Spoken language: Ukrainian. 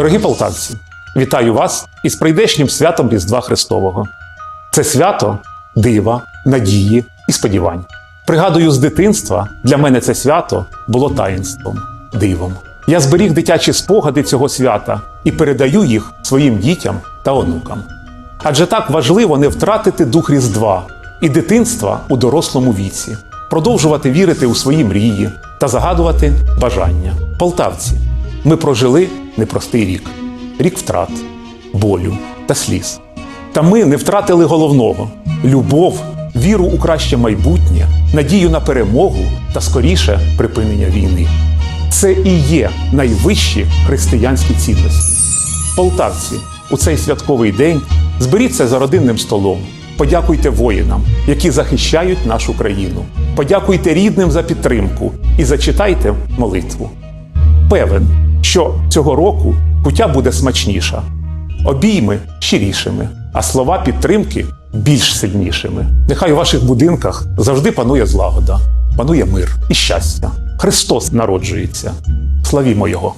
Дорогі полтавці, вітаю вас із прийдешнім святом Різдва Христового. Це свято дива, надії і сподівань. Пригадую, з дитинства для мене це свято було таїнством, дивом. Я зберіг дитячі спогади цього свята і передаю їх своїм дітям та онукам. Адже так важливо не втратити дух Різдва і дитинства у дорослому віці, продовжувати вірити у свої мрії та загадувати бажання. Полтавці, ми прожили непростий рік рік втрат, болю та сліз. Та ми не втратили головного любов, віру у краще майбутнє, надію на перемогу та скоріше припинення війни. Це і є найвищі християнські цінності. Полтавці, у цей святковий день зберіться за родинним столом. Подякуйте воїнам, які захищають нашу країну. Подякуйте рідним за підтримку і зачитайте молитву. Певен, що цього року пуття буде смачніша, обійми щирішими, а слова підтримки більш сильнішими. Нехай у ваших будинках завжди панує злагода, панує мир і щастя. Христос народжується. Славімо Його!